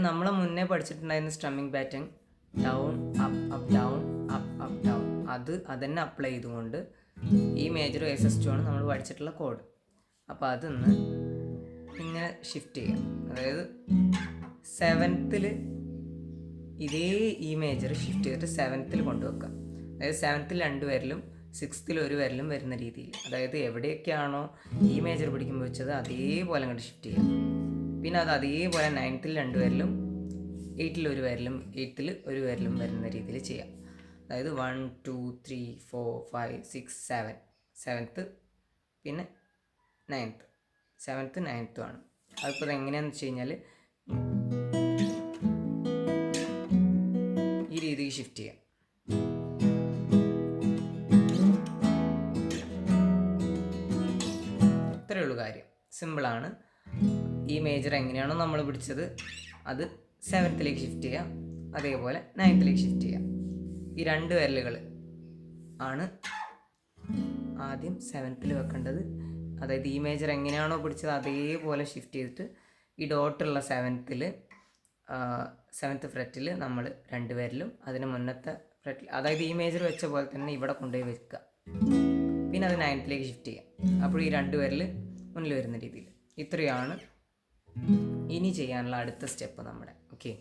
നമ്മൾ മുന്നേ പഠിച്ചിട്ടുണ്ടായിരുന്ന strumming pattern down up up down up up down അത് അതന്നെ അപ്ലൈ ചെയ്തുകൊണ്ട് ഈ മേജർ എസ് എസ് ടു ആണ് നമ്മൾ പഠിച്ചിട്ടുള്ള കോഡ് അപ്പോൾ അതൊന്ന് ഇങ്ങനെ ഷിഫ്റ്റ് ചെയ്യാം. അതായത് സെവൻത്തിൽ ഇതേ ഈ മേജർ ഷിഫ്റ്റ് ചെയ്തിട്ട് സെവൻത്തിൽ കൊണ്ടുവെക്കുക. അതായത് സെവൻത്തിൽ രണ്ട് പേരിലും സിക്സ്ത്തിൽ ഒരു വരലും വരുന്ന രീതിയിൽ. അതായത് എവിടെയൊക്കെയാണോ ഈ മേജർ പിടിക്കുമ്പോൾ വെച്ചത് അതേപോലെ അങ്ങോട്ട് ഷിഫ്റ്റ് ചെയ്യാം. പിന്നെ അത് അതേപോലെ നയൻത്തിൽ രണ്ട് പേരിലും എയ്റ്റിൽ ഒരു പേരിലും എയ്ത്തിൽ ഒരു പേരിലും വരുന്ന രീതിയിൽ ചെയ്യാം. അതായത് one two three four five six seven seventh പിന്നെ നയൻത്ത് സെവൻത്ത് നയൻത്തും ആണ്. അതിപ്പോൾ എങ്ങനെയാണെന്ന് വെച്ച് കഴിഞ്ഞാൽ ഈ രീതിക്ക് ഷിഫ്റ്റ് ചെയ്യാം. ഇത്രയേ ഉള്ളൂ കാര്യം. സിമ്പിളാണ് ഈ മേജർ എങ്ങനെയാണോ നമ്മൾ പിടിച്ചത് അത് സെവൻത്തിലേക്ക് ഷിഫ്റ്റ് ചെയ്യാം. അതേപോലെ നയൻത്തിലേക്ക് ഷിഫ്റ്റ് ചെയ്യാം. ഈ രണ്ട് വിരലുകൾ ആണ് ആദ്യം സെവൻത്തിൽ വെക്കേണ്ടത്. അതായത് ഈ മേജർ എങ്ങനെയാണോ പിടിച്ചത് അതേപോലെ ഷിഫ്റ്റ് ചെയ്തിട്ട് ഈ ഡോട്ടുള്ള സെവൻത്തിൽ സെവൻത്ത് ഫ്രെറ്റിൽ നമ്മൾ രണ്ട് പേരിലും അതിന് മുന്നത്തെ ഫ്രെറ്റിൽ അതായത് ഈ മേജർ വെച്ച പോലെ തന്നെ ഇവിടെ കൊണ്ടുപോയി വെക്കുക. പിന്നെ അത് നയൻത്തിലേക്ക് ഷിഫ്റ്റ് ചെയ്യാം. അപ്പോൾ ഈ രണ്ട് പേരിൽ മുന്നിൽ വരുന്ന രീതിയിൽ ഇത്രയാണ് ഇനി ചെയ്യാനുള്ള അടുത്ത സ്റ്റെപ്പ് നമ്മുടെ ഓക്കെ